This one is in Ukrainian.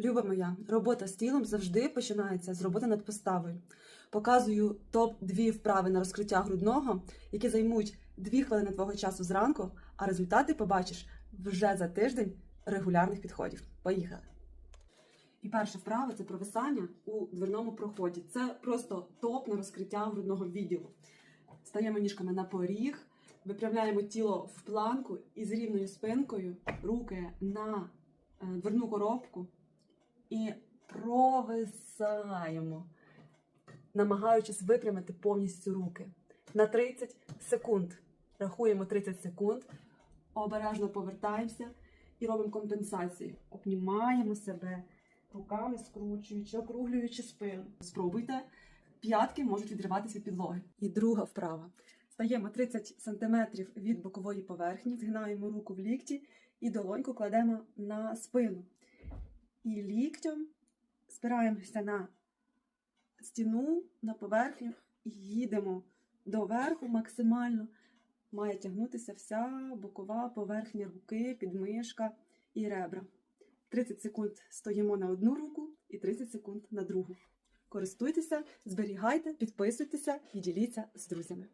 Люба моя, робота з тілом завжди починається з роботи над поставою. Показую топ-2 вправи на розкриття грудного, які займуть 2 хвилини твого часу зранку, а результати побачиш вже за тиждень регулярних підходів. Поїхали! І перша вправа це провисання у дверному проході. Це просто топ на розкриття грудного відділу. Стаємо ніжками на поріг, випрямляємо тіло в планку і з рівною спинкою руки на е, дверну коробку і провисаємо, намагаючись випрямити повністю руки на 30 секунд. Рахуємо 30 секунд, обережно повертаємося і робимо компенсацію. Обнімаємо себе руками, скручуючи, округлюючи спину. Спробуйте. П'ятки можуть відриватися від підлоги. І друга вправа. Стаємо 30 см від бокової поверхні, згинаємо руку в лікті і долоньку кладемо на спину. І ліктем спираємося на стіну, на поверхню і їдемо доверху максимально. Має тягнутися вся бокова поверхня руки, підмишка і ребра. 30 секунд стоїмо на одну руку і 30 секунд на другу. Користуйтеся, зберігайте, підписуйтеся і діліться з друзями.